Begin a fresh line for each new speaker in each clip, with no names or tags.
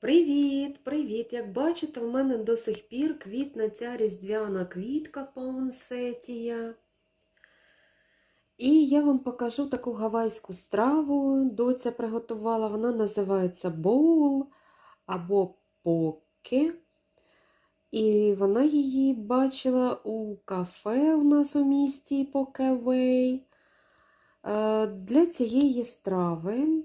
Привіт, привіт! Як бачите, в мене до сих пір квітне ця різдвяна квітка паунсетія. І я вам покажу таку гавайську страву. Доця приготувала. Вона називається боул або поке. І вона її бачила у кафе у нас у місті Покевей. Е, Для цієї страви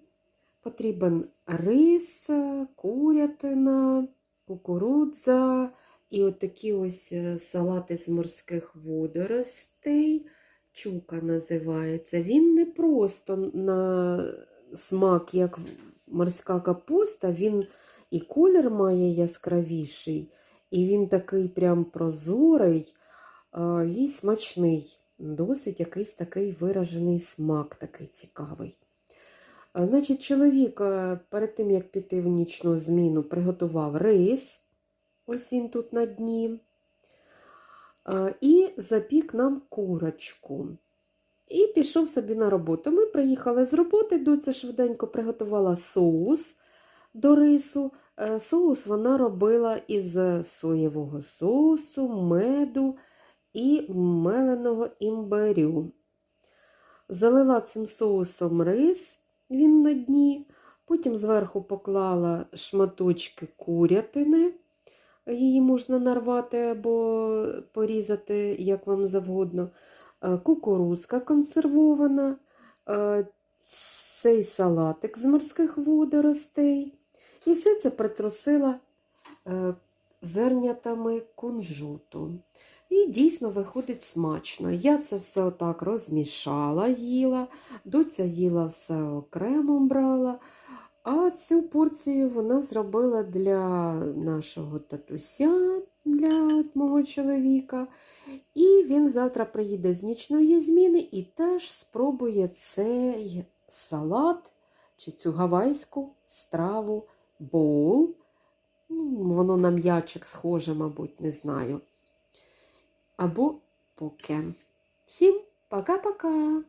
потрібен рис, курятина, кукурудза і отакі ось е, салати з морських водоростей. Чука називається. Він не просто на смак, як морська капуста, він і колір має яскравіший, і він такий прям прозорий і смачний. Досить якийсь такий виражений смак, такий цікавий. Значить, чоловік е, перед тим, як піти в нічну зміну, приготував рис, ось він тут на дні, і запік нам курочку. І пішов собі на роботу. Ми приїхали з роботи, доця швиденько приготувала соус до рису. Е, Соус вона робила із соєвого соусу, меду і меленого імбирю. Залила цим соусом рис, він на дні, потім зверху поклала шматочки курятини. Її можна нарвати або порізати, як вам завгодно. Е, Кукурузка консервована, е, цей салатик з морських водоростей. І все це притрусила е, зернятами кунжуту. І дійсно виходить смачно. Я це все отак розмішала, їла, доця їла все окремо брала. А цю порцію вона зробила для нашого татуся, для мого чоловіка. І він завтра приїде з нічної зміни і теж спробує цей салат чи цю гавайську страву боул. Ну, воно на м'ячик схоже, мабуть, не знаю. Або поке. Всім пока-пока!